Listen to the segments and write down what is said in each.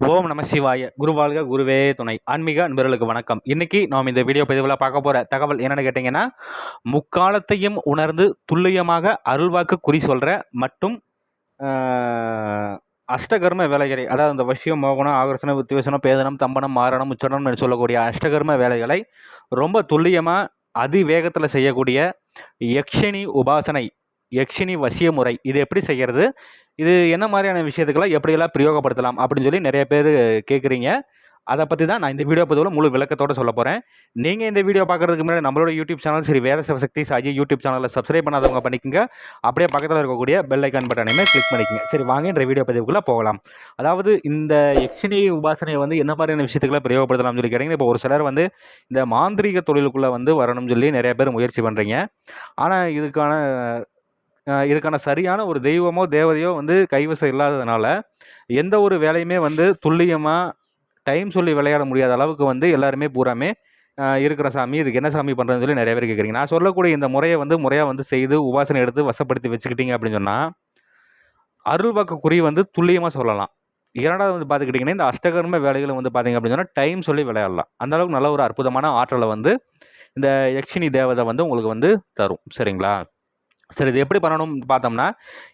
ஓம் நம சிவாய. குருவாழ்க குருவே துணை. ஆன்மீக அன்பர்களுக்கு வணக்கம். இன்னைக்கு நாம் இந்த வீடியோ பதிவில் பார்க்க போகிற தகவல் என்னென்னு கேட்டிங்கன்னா முக்காலத்தையும் உணர்ந்து துல்லியமாக அருள்வாக்கு குறி சொல்கிற மற்றும் அஷ்டகர்ம வேலைகளை அதாவது அந்த வசியம் மோகனம் ஆகர்ஷணம் உத்திவேசனம் பேதனம் தம்பனம் மாரணம் உச்சரணம் சொல்லக்கூடிய அஷ்டகர்ம வேலைகளை ரொம்ப துல்லியமாக அதிவேகத்தில் செய்யக்கூடிய யக்ஷினி உபாசனை யக்ஷினி வசிய முறை இது எப்படி செய்கிறது இது என்ன மாதிரியான விஷயத்துக்கெல்லாம் எப்படியெல்லாம் பிரயோகப்படுத்தலாம் அப்படின்னு சொல்லி நிறைய பேர் கேட்குறீங்க அதை பற்றி தான் நான் இந்த வீடியோ பதிவில் முழு விளக்கத்தோடு சொல்ல போகிறேன் நீங்கள் இந்த வீடியோ பார்க்குறதுக்கு முன்னாடி நம்மளோட YouTube channel Sri Veda Sivasakthi Sai YouTube சேனலில் சப்ஸ்கிரைப் பண்ணாதவங்க பண்ணிக்கோங்க. அப்படியே பக்கத்தில் இருக்கக்கூடிய பெல் ஐக்கான் பட்டனையுமே கிளிக் பண்ணிக்கோங்க. சரி வாங்க இந்த வீடியோ பதிவுக்குள்ளே போகலாம். அதாவது இந்த யக்ஷினி உபாசனையை வந்து என்ன மாதிரியான விஷயத்துக்குலாம் பிரயோகப்படுத்தலாம்னு சொல்லி கேட்டிங்கன்னா இப்போ ஒரு சிலர் வந்து இந்த மாந்திரீக தொழிலுக்குள்ளே வந்து வரணும்னு சொல்லி நிறைய பேர் முயற்சி பண்ணுறீங்க ஆனால் இதுக்கான இதுக்கான சரியான ஒரு தெய்வமோ தேவதையோ வந்து கைவசம் இல்லாததுனால எந்த ஒரு வேலையுமே வந்து துல்லியமாக டைம் சொல்லி விளையாட முடியாத அளவுக்கு வந்து எல்லாருமே பூராமே இருக்கிற சாமி இதுக்கு என்ன சாமி பண்ணுறதுன்னு சொல்லி நிறைய பேர் கேட்குறீங்க நான் சொல்லக்கூடிய இந்த முறையை வந்து முறையாக வந்து செய்து உபாசனை எடுத்து வசப்படுத்தி வச்சுக்கிட்டீங்க அப்படின்னு சொன்னால் அருள்வாக்கு குறி வந்து துல்லியமாக சொல்லலாம். இரண்டாவது வந்து பார்த்துக்கிட்டிங்கன்னா இந்த அஷ்டகர்ம வேலைகளை வந்து பார்த்தீங்க அப்படின்னு சொன்னால் டைம் சொல்லி விளையாடலாம். அந்த அளவுக்கு நல்ல ஒரு அற்புதமான ஆற்றலை வந்து இந்த யக்ஷினி தேவதை வந்து உங்களுக்கு வந்து தரும். சரிங்களா? சரி இது எப்படி பண்ணணும்னு பார்த்தோம்னா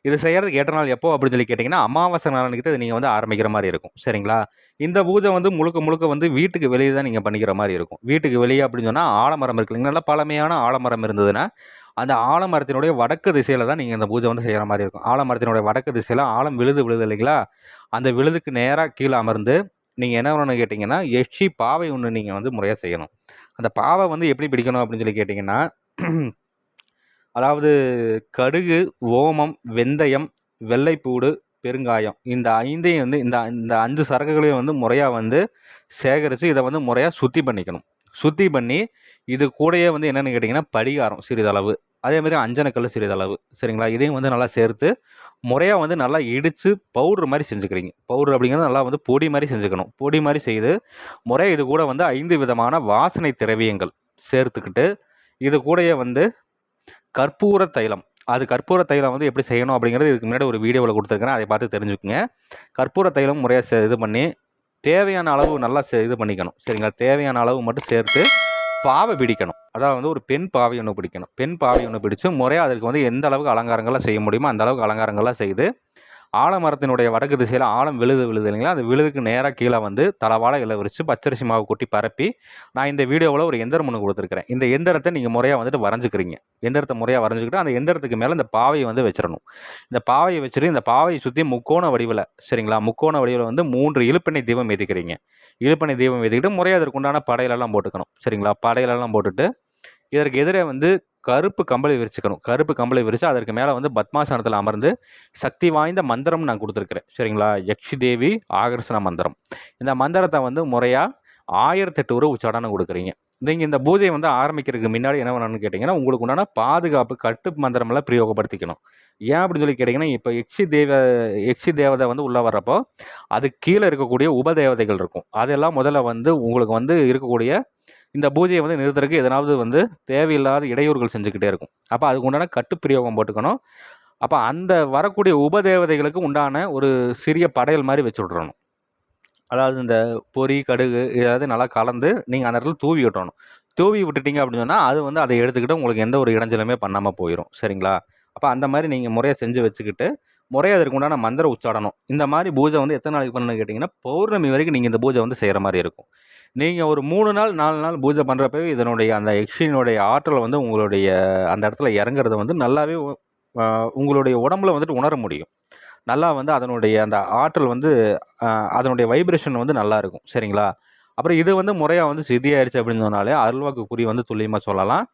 இது செய்கிறதுக்கு ஏற்ற நாள் எப்போ அப்படின்னு சொல்லி கேட்டிங்கன்னா அமாவாசை நாளைக்கு இதை நீங்கள் வந்து ஆரம்பிக்கிற மாதிரி இருக்கும். சரிங்களா? இந்த பூஜை வந்து முழுக்க முழுக்க வந்து வீட்டுக்கு வெளியே தான் நீங்கள் பண்ணிக்கிற மாதிரி இருக்கும். வீட்டுக்கு வெளியே அப்படின்னு சொன்னால் ஆலமரம் இருக்கு இல்லைங்களா? நல்லா பழமையான ஆலமரம் இருந்ததுன்னா அந்த ஆலமரத்தினுடைய வடக்கு திசையில் தான் நீங்கள் இந்த பூஜை வந்து செய்கிற மாதிரி இருக்கும். ஆலமரத்தினுடைய வடக்கு திசையில் ஆலம் விழுது விழுது இல்லைங்களா? அந்த விழுதுக்கு நேராக கீழே அமர்ந்து நீங்கள் என்ன பண்ணணும்னு கேட்டிங்கன்னா எச்சி பாவை ஒன்று நீங்கள் வந்து முறையாக செய்யணும். அந்த பாவை வந்து எப்படி பிடிக்கணும் அப்படின்னு சொல்லி கேட்டிங்கன்னா அதாவது கடுகு ஓமம் வெந்தயம் வெள்ளைப்பூடு பெருங்காயம். இந்த ஐந்தையும் வந்து இந்த இந்த அஞ்சு சரக்குகளையும் வந்து முறையாக வந்து சேகரித்து இதை வந்து முறையாக சுத்தி பண்ணிக்கணும். சுத்தி பண்ணி இது கூடயே வந்து என்னென்னு கேட்டிங்கன்னா படிகாரம் சிறிதளவு. அதேமாதிரி அஞ்சனக்கல் சிறிதளவு. சரிங்களா? இதையும் வந்து நல்லா சேர்த்து முறையாக வந்து நல்லா இடித்து பவுட்ரு மாதிரி செஞ்சுக்கிறீங்க. பவுட்ரு அப்படிங்கிறது நல்லா வந்து பொடி மாதிரி செஞ்சுக்கணும். பொடி மாதிரி செய்து முறையாக இது கூட வந்து ஐந்து விதமான வாசனை திரவியங்கள் சேர்த்துக்கிட்டு இது கூடயே வந்து கற்பூர தைலம். அது கற்பூர தைலம் வந்து எப்படி செய்யணும் அப்படிங்கிறது இதுக்கு முன்னாடி ஒரு வீடியோவில் கொடுத்துருக்கேன் அதை பார்த்து தெரிஞ்சுக்குங்க. கற்பூர தைலம் முறையாக இது பண்ணி தேவையான அளவு நல்லா இது பண்ணிக்கணும். சரிங்களா? தேவையான அளவு மட்டும் சேர்த்து பாவை பிடிக்கணும். அதாவது வந்து ஒரு பெண் பாவை ஒன்று பிடிக்கணும். பெண் பாவை ஒன்று பிடிச்சு முறையாக அதுக்கு வந்து எந்த அளவுக்கு அலங்காரங்கள்லாம் செய்ய முடியுமோ அந்த அளவுக்கு அலங்காரங்கள்லாம் செய்து ஆலமரத்தினுடைய வடக்கு திசையில் ஆழம் விழுது விழுது இல்லைங்களா? அந்த விழுதுக்கு நேராக கீழே வந்து தலவாழை இலை விரித்து பச்சரிசி மாவு கொட்டி பரப்பி நான் இந்த வீடியோவில் ஒரு எந்திரம் ஒன்று கொடுத்துருக்கிறேன். இந்த எந்திரத்தை நீங்கள் முறையாக வந்துட்டு வரைஞ்சிக்கிறீங்க. எந்திரத்தை முறையாக வரைஞ்சிக்கிட்டு அந்த எந்திரத்துக்கு மேலே இந்த பாவையை வந்து வச்சிடணும். இந்த பாவையை வச்சுட்டு இந்த பாவையை சுற்றி முக்கோண வடிவில் சரிங்களா? முக்கோண வடிவில் வந்து மூன்று இழுப்பெண்ணெய் தீபம் ஏற்றிக்கிறீங்க இழுப்பெண்ணெய் தீபம் ஏற்றிக்கிட்டு முறையாக அதற்குண்டான படையிலெல்லாம் போட்டுக்கணும் சரிங்களா? படையிலெல்லாம் போட்டுட்டு இதற்கு எதிரே வந்து கருப்பு கம்பளி விரிச்சுக்கணும். கருப்பு கம்பளி விரித்து அதற்கு மேலே வந்து பத்மாசனத்தில் அமர்ந்து சக்தி வாய்ந்த மந்திரம் நான் கொடுத்துருக்குறேன். சரிங்களா? யக்ஷி தேவி ஆகர்ஷண மந்திரம். இந்த மந்திரத்தை வந்து முறையாக ஆயிரத்தெட்டு ரூபா உச்சாடனம் கொடுக்குறீங்க. நீங்கள் இந்த பூஜையை வந்து ஆரம்பிக்கிறதுக்கு முன்னாடி என்ன பண்ணணும்னு கேட்டிங்கன்னா உங்களுக்கு உண்டான பாதுகாப்பு கட்டு மந்திரமெல்லாம் பிரயோகப்படுத்திக்கணும். ஏன் அப்படின்னு சொல்லி கேட்டிங்கன்னா இப்போ யக்ஷி தேவ யக்ஷி தேவதை வந்து உள்ளே வர்றப்போ அது கீழே இருக்கக்கூடிய உபதேவதைகள் இருக்கும். அதெல்லாம் முதல்ல வந்து உங்களுக்கு வந்து இருக்கக்கூடிய இந்த பூஜையை வந்து நிறுத்துறதுக்கு எதனாவது வந்து தேவையில்லாத இடையூறுகள் செஞ்சுக்கிட்டே இருக்கும். அப்போ அதுக்கு உண்டான கட்டுப்பிரயோகம் போட்டுக்கணும். அப்போ அந்த வரக்கூடிய உபதேவதைகளுக்கு உண்டான ஒரு சிறிய படையல் மாதிரி வச்சு விட்றணும் அதாவது இந்த பொரி கடுகு ஏதாவது நல்லா கலந்து நீங்கள் அந்த இடத்துல தூவி விட்டணும் தூவி விட்டுட்டீங்க அப்படின்னு சொன்னால் அது வந்து அதை எடுத்துக்கிட்டு உங்களுக்கு எந்த ஒரு இடைஞ்சலுமே பண்ணாமல் போயிடும் சரிங்களா? அப்போ அந்த மாதிரி நீங்கள் முறையை செஞ்சு வச்சுக்கிட்டு முறையாக அதற்கு உண்டான மந்திர உச்சாடணும் இந்த மாதிரி பூஜை வந்து எத்தனை நாளைக்கு பண்ணணும்னு கேட்டிங்கன்னா பௌர்ணமி வரைக்கும் நீங்கள் இந்த பூஜை வந்து செய்கிற மாதிரி இருக்கும். நீங்கள் ஒரு மூணு நாள் நாலு நாள் பூஜை பண்ணுறப்பவே இதனுடைய அந்த யக்ஷினுடைய ஆற்றல் வந்து உங்களுடைய அந்த இடத்துல இறங்குறத வந்து நல்லாவே உங்களுடைய உடம்புல வந்துட்டு உணர முடியும். நல்லா வந்து அதனுடைய அந்த ஆற்றல் வந்து அதனுடைய வைப்ரேஷன் வந்து நல்லா இருக்கும். சரிங்களா? அப்புறம் இது வந்து முறையாக வந்து சித்தியாயிருச்சு அப்படின்னு சொன்னாலே அருள்வாக்கு குறி வந்து துல்லியமாக சொல்லலாம்.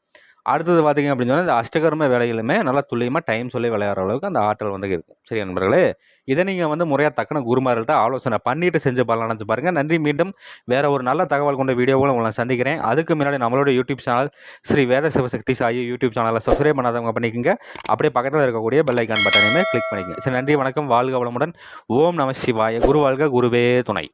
அடுத்தது பார்த்தீங்க அப்படின்னு சொன்னால் இந்த அஷ்டகர்ம வேலைகளுமே நல்லா துல்லியமாக டைம் சொல்லி விளையாடுற அளவுக்கு அந்த ஆற்றல் வந்து இருக்கும் சரி நண்பர்களே? இதை நீங்கள் வந்து முறையாக தக்கன குருமார்கள்ட்ட ஆலோசனை பண்ணிட்டு செஞ்சு பண்ணலாம் நினச்சி பாருங்கள் நன்றி. மீண்டும் வேற ஒரு நல்ல தகவல் கொண்ட வீடியோவில் உங்களை சந்திக்கிறேன். அதுக்கு முன்னாடி நம்மளோட YouTube channel Sri Veda Sivasakthi Sai YouTube சேனலை சப்ஸ்கிரைப் பண்ணாதவங்க பண்ணிக்கோங்க. அப்படியே பக்கத்தில் இருக்கக்கூடிய பெல் ஐக்கான் பட்டனையுமே கிளிக் பண்ணிக்கங்க. சரி நன்றி. வணக்கம். வாழ்க வளமுடன். ஓம் நம சிவாய. குரு வாழ்க. குருவே துணை.